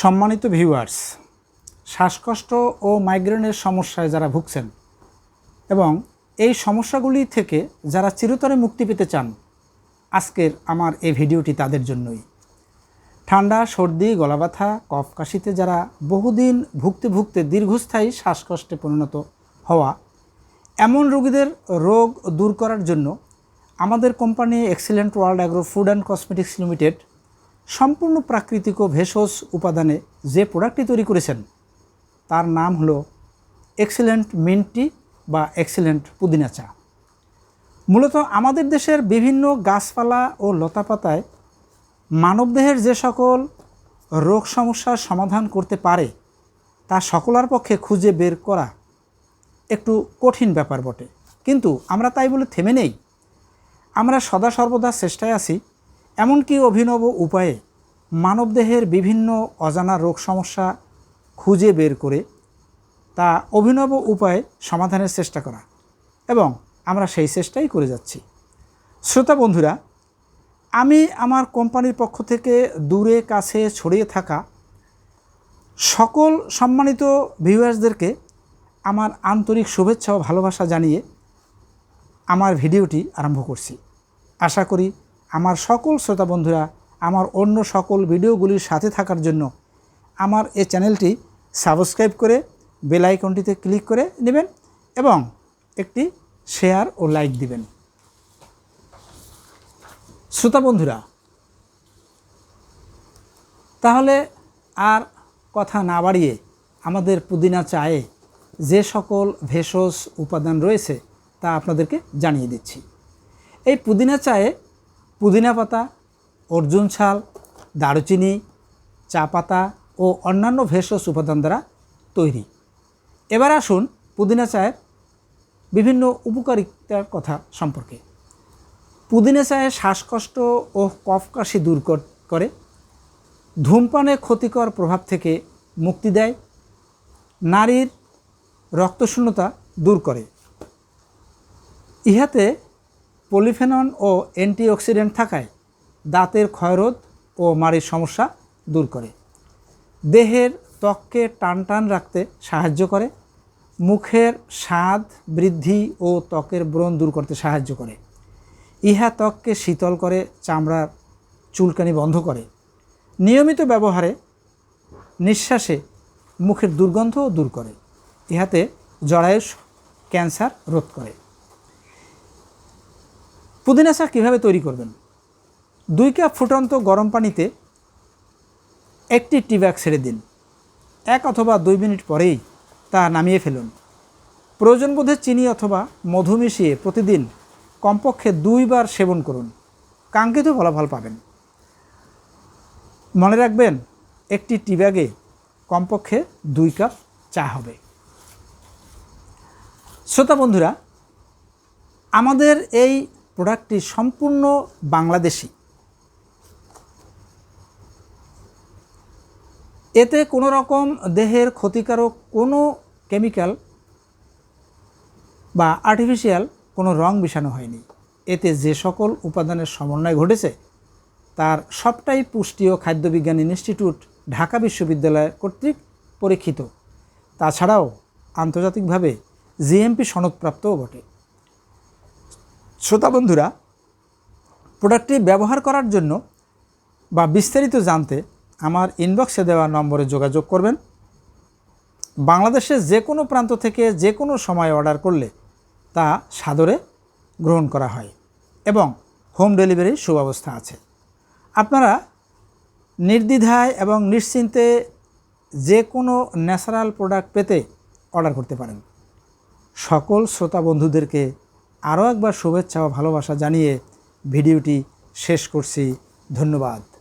সম্মানিত ভিউয়ার্স শ্বাসকষ্ট ও মাইগ্রেনের সমস্যায় যারা ভুগছেন এবং এই সমস্যাগুলি থেকে যারা চিরতরে মুক্তি পেতে চান, আজকের আমার এই ভিডিওটি তাদের জন্যই। ঠান্ডা, সর্দি গলা ব্যথা কফ কাশিতে যারা বহুদিন ভুগতে ভুগতে দীর্ঘস্থায়ী শ্বাসকষ্টে পরিণত হওয়া, এমন রোগীদের রোগ দূর করার জন্য আমাদের company excellent world agro food and cosmetics limited সম্পূর্ণ প্রাকৃতিক ও ভেষজ উপাদানে যে প্রোডাক্টটি তৈরি করেছেন, তার নাম হলো এক্সিলেন্ট মিন্টি বা এক্সিলেন্ট পুদিনা চা। মূলত আমাদের দেশের বিভিন্ন গাছপালা ও লতাপাতায় মানবদেহের যে সকল রোগ সমস্যার সমাধান করতে পারে, তা সকলার পক্ষে খুঁজে বের করা একটু কঠিন ব্যাপার বটে। কিন্তু আমরা তাই বলে থেমে নেই। আমরা সদা সর্বদা চেষ্টায় আছি এমনকি অভিনব উপায়ে মানবদেহের বিভিন্ন অজানা রোগ সমস্যা খুঁজে বের করে তা অভিনব উপায়ে সমাধানের চেষ্টা করা। এবং আমরা সেই চেষ্টাই করে যাচ্ছি। শ্রোতা বন্ধুরা, আমি আমার কোম্পানির পক্ষ থেকে দূরে কাছে ছড়িয়ে থাকা সকল সম্মানিত ভিউয়ার্সদেরকে আমার আন্তরিক শুভেচ্ছা ও ভালোবাসা জানিয়ে আমার ভিডিওটি আরম্ভ করছি। আশা করি আমার সকল শ্রোতা বন্ধুরা, আমার অন্য সকল ভিডিওগুলির সাথে থাকার জন্য আমার এই চ্যানেলটি সাবস্ক্রাইব করে বেল আইকনটিতে ক্লিক করে নেবেন এবং একটি শেয়ার ও লাইক দিবেন। শ্রোতা বন্ধুরা, তাহলে আর কথা না বাড়িয়ে আমাদের পুদিনা চায়ে যে সকল ভেষজ উপাদান রয়েছে তা আপনাদেরকে জানিয়ে দিচ্ছি। এই পুদিনা চায়ে পুদিনা পাতা, অর্জুন ছাল দারুচিনি, চা পাতা ও অন্যান্য ভেষজ উপাদান দ্বারা তৈরি। এবার আসুন পুদিনা চায়ের বিভিন্ন উপকারিতার কথা সম্পর্কে। পুদিনা চায়ে শ্বাসকষ্ট ও কফ কাশি দূর কর- করে। ধূমপানে ক্ষতিকর প্রভাব থেকে মুক্তি দেয়। নারীর রক্তশূন্যতা দূর করে। ইহাতে পলিফেনন ও অ্যান্টিঅক্সিডেন্ট থাকায় দাঁতের ক্ষয়রোধ ও মাড়ির সমস্যা দূর করে। দেহের ত্বককে টান টান রাখতে সাহায্য করে। মুখের স্বাদ বৃদ্ধি ও ত্বকের ব্রণ দূর করতে সাহায্য করে। ইহা ত্বককে শীতল করে, চামড়ার চুলকানি বন্ধ করে। নিয়মিত ব্যবহারে নিঃশ্বাসে মুখের দুর্গন্ধও দূর করে। ইহাতে জরায়ুষ ক্যান্সার রোধ করে। পুদিনা চা কীভাবে তৈরি করবেন? দুই কাপ ফুটন্ত গরম পানিতে একটি টি ব্যাগ ছেড়ে দিন। এক অথবা দুই মিনিট পরেই তা নামিয়ে ফেলুন। প্রয়োজন বোধে চিনি অথবা মধু মিশিয়ে প্রতিদিন কমপক্ষে দুইবার সেবন করুন। কাঙ্ক্ষিত ফলাফল পাবেন। মনে রাখবেন, একটি টি ব্যাগে কমপক্ষে দুই কাপ চা হবে। শ্রোতা বন্ধুরা, আমাদের এই প্রোডাক্টটি সম্পূর্ণ বাংলাদেশি। এতে কোনো রকম দেহের ক্ষতিকারক কোনো কেমিক্যাল বা আর্টিফিশিয়াল কোনো রং মিশানো হয়নি। এতে যে সকল উপাদানের সমন্বয় ঘটেছে, তার সবটাই পুষ্টি ও খাদ্যবিজ্ঞান ইনস্টিটিউট ঢাকা বিশ্ববিদ্যালয় কর্তৃক পরীক্ষিত। তাছাড়াও আন্তর্জাতিকভাবে জিএমপি সনদপ্রাপ্তও বটে। শ্রোতা বন্ধুরা প্রোডাক্টটি ব্যবহার করার জন্য বা বিস্তারিত জানতে আমার ইনবক্সে দেওয়া নম্বরে যোগাযোগ করবেন। বাংলাদেশের যে কোনো প্রান্ত থেকে যে কোনো সময় অর্ডার করলে তা সাদরে গ্রহণ করা হয় এবং হোম ডেলিভারির সুব্যবস্থা আছে। আপনারা নির্দ্বিধায় এবং নিশ্চিন্তে যে কোনো ন্যাচারাল প্রোডাক্ট পেতে অর্ডার করতে পারেন। সকল শ্রোতা বন্ধুদেরকে আরও একবার শুভেচ্ছা ও ভালোবাসা জানিয়ে ভিডিওটি শেষ করছি। ধন্যবাদ।